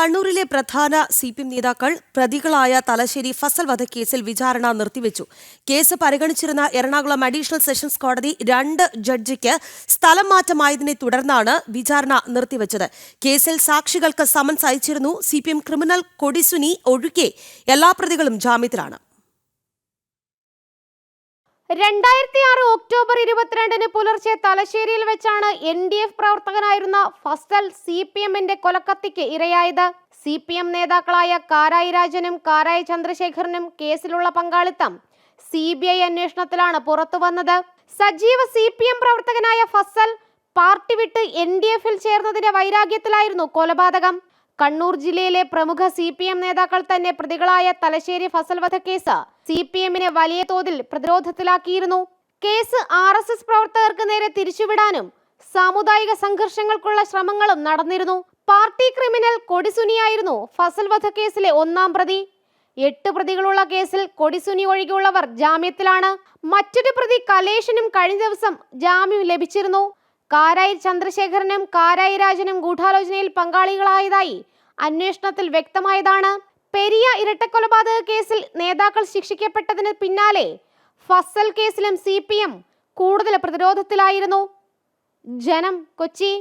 കണ്ണൂരിലെ പ്രധാന C P M നേതാക്കൾ പ്രതികളായ തലശ്ശേരി ഫസൽ വധക്കേസിൽ വിചാരണ നിർത്തിവെച്ചു. കേസ് പരിഗണിച്ചിരുന്ന എറണാകുളം അഡീഷണൽ സെഷൻസ് കോടതി രണ്ട് ജഡ്ജിക്ക് സ്ഥലം മാറ്റമായതിനെ തുടർന്നാണ് വിചാരണ നിർത്തിവെച്ചത്. കേസിൽ സാക്ഷികൾക്ക് സമൻസ് അയച്ചിരുന്നു സി ക്രിമിനൽ കൊടിസുനി ഒഴികെ. എല്ലാ പ്രതികളും ജാമ്യത്തിലാണ്. രണ്ടായിരത്തി ആറ് ഒക്ടോബർ ഇരുപത്തിരണ്ടിന് പുലർച്ചെ തലശ്ശേരിയിൽ വെച്ചാണ് എൻ ഡി എഫ് പ്രവർത്തകനായിരുന്ന ഫസൽ സി പി എമ്മിന്റെ കൊലക്കത്തിക്ക് ഇരയായത്. സി പി എം നേതാക്കളായ കാരായി രാജനും കാരായി ചന്ദ്രശേഖരനും കേസിലുള്ള പങ്കാളിത്തം സി ബി ഐ അന്വേഷണത്തിലാണ് പുറത്തുവന്നത് സജീവ സി പി എം പ്രവർത്തകനായ ഫസൽ പാർട്ടി വിട്ട് എൻ ഡി എഫിൽ ചേർന്നതിന്റെ വൈരാഗ്യത്തിലായിരുന്നു കൊലപാതകം. കണ്ണൂർ ജില്ലയിലെ പ്രമുഖ സി പി എം നേതാക്കൾ തന്നെ പ്രതികളായ തലശ്ശേരി ഫസൽ വധക്കേസ് സി പി എമ്മിനെ വലിയ തോതിൽ പ്രതിരോധത്തിലാക്കിയിരുന്നു. കേസ് ആർ എസ് എസ് പ്രവർത്തകർക്ക് നേരെ തിരിച്ചുവിടാനും സാമുദായിക സംഘർഷങ്ങൾക്കുള്ള ശ്രമങ്ങളും നടന്നിരുന്നു. പാർട്ടി ക്രിമിനൽ കൊടിസുനിയായിരുന്നു ഫസൽ വധക്കേസിലെ ഒന്നാം പ്രതി. എട്ട് പ്രതികളുള്ള കേസിൽ കൊടിസുനി ഒഴികെയുള്ളവർ ജാമ്യത്തിലാണ്. മറ്റൊരു പ്രതി കലേഷിനും കഴിഞ്ഞ ദിവസം ജാമ്യം ലഭിച്ചിരുന്നു. കാരായി ചന്ദ്രശേഖരനും കാരായി രാജനും ഗൂഢാലോചനയിൽ പങ്കാളികളായതായി അന്വേഷണത്തിൽ വ്യക്തമായതാണ്. പെരിയ ഇരട്ടക്കൊലപാതക കേസിൽ നേതാക്കൾ ശിക്ഷിക്കപ്പെട്ടതിന് പിന്നാലെ ഫസൽ കേസിലും സി കൂടുതൽ പ്രതിരോധത്തിലായിരുന്നു. ജനം കൊച്ചി.